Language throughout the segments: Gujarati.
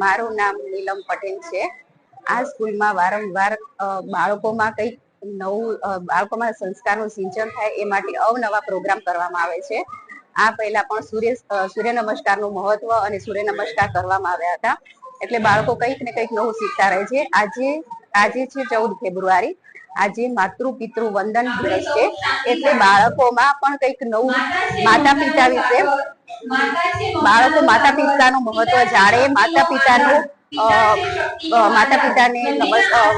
મારું નામ નીલમ પટેલ છે. આ સ્કૂલમાં વારંવાર બાળકોમાં કંઈક નવું બાળકોમાં સંસ્કારનું સિંચન થાય એ માટે અવનવા પ્રોગ્રામ કરવામાં આવે છે. આ પહેલા પણ સૂર્ય સૂર્ય નમસ્કારનું મહત્વ અને સૂર્ય નમસ્કાર કરવામાં આવ્યા હતા. એટલે બાળકો કંઈક ને કંઈક નવું શીખતા રહે છે. આજે આજે છે ચૌદ ફેબ્રુઆરી. આજે માતૃ પિતૃ વંદન દિવસ છે. એટલે બાળકોમાં પણ કંઈક નવું માતા પિતા વિશે બાળકો માતા પિતાનું મહત્વ જાણે માતા પિતાનું માતા પિતાને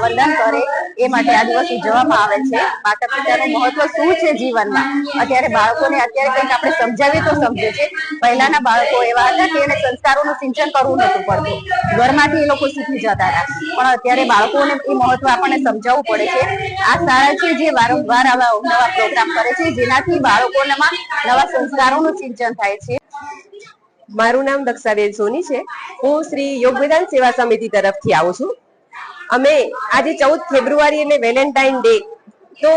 વંદન કરે. એ માટે આ દિવસ ઉજવવામાં આવે છે. માતા પિતાનું મહત્વ શું છે જીવનમાં? અત્યારે બાળકોને અત્યારે કંઈક આપણે સમજાવીએ તો સમજે છે. પહેલાના બાળકો એવા હતા કે એને સંસ્કારોનું સિંચન કરવું નતું પડતું. ઘરમાંથી એ લોકો શીખી જતા હતા. પણ અત્યારે બાળકોને એ મહત્વ આપણને સમજાવવું પડે છે. આ શાળા છે જે વારંવાર આવા નવા પ્રોગ્રામ કરે છે, જેનાથી બાળકોમાં નવા સંસ્કારોનું સિંચન થાય છે. મારું નામ દક્ષાબેન સોની છે. હું શ્રી યોગ સેવા સમિતિ તરફથી આવું છું. અમે આજે ચૌદ ફેબ્રુઆરી એટલે વેલેન્ટાઇન ડે. તો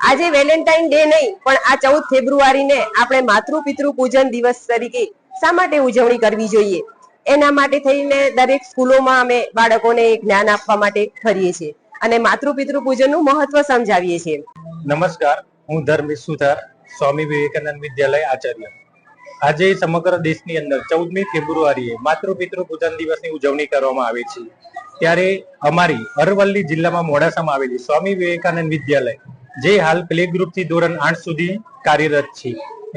આજે વેલેન્ટાઇન ડે નહીં, પણ આ ચૌદ ફેબ્રુઆરીને આપણે માતૃ પૂજન દિવસ તરીકે શા માટે ઉજવણી કરવી જોઈએ? એના માટે થઈને દરેક સ્કૂલોમાં અમે બાળકોને જ્ઞાન આપવા માટે કરીએ છીએ અને માતૃ પિતૃ પૂજનનું મહત્વ સમજાવીએ છીએ. નમસ્કાર, હું ધર્મેશ સુથાર સ્વામી વિવેકાનંદ વિદ્યાલય આચાર્ય. આજે સમગ્ર દેશની અંદર ચૌદમી ફેબ્રુઆરીએ માતૃ પિતૃ પૂજન દિવસની ઉજવણી કરવામાં આવે છે. ત્યારે અમારી અરવલ્લી જિલ્લામાં મોડાસામાં આવેલી સ્વામી વિવેકાનંદ વિદ્યાલય, જે હાલ પ્લે ગ્રુપથી ધોરણ આઠ સુધી કાર્યરત છે.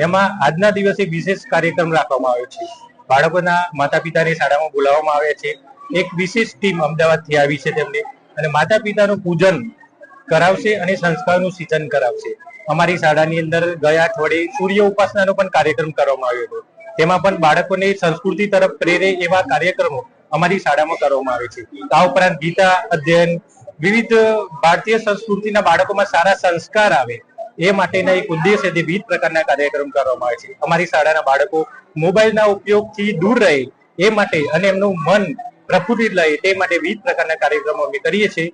એમાં આજના દિવસે વિશેષ કાર્યક્રમ રાખવામાં આવ્યો છે. બાળકોના માતા પિતાને શાળામાં બોલાવવામાં આવ્યા છે. એક વિશેષ ટીમ અમદાવાદથી આવી છે તેમને અને માતા પિતાનું પૂજન કરાવશે અને સંસ્કારનું સિંચન કરાવશે. અમારી શાળાની અંદર ગયા અઠવાડિયે સૂર્ય ઉપાસનાનો પણ કાર્યક્રમ કરવામાં આવ્યો હતો. તેમાં પણ બાળકોને સંસ્કૃતિ તરફ પ્રેરે એવા કાર્યક્રમો અમારી શાળામાં કરવામાં આવે છે આ ઉપરાંત ગીતા અધ્યયન, વિવિધ ભારતીય સંસ્કૃતિના બાળકોમાં સારા સંસ્કાર આવે એ માટેના એક ઉદ્દેશ્યથી વિવિધ પ્રકારના કાર્યક્રમ કરવામાં આવે છે અમારી શાળાના બાળકો મોબાઈલના ઉપયોગથી દૂર રહે એ માટે અને એમનું મન પ્રફુલ્લિત રહે તે માટે વિવિધ પ્રકારના કાર્યક્રમો અમે કરીએ છીએ.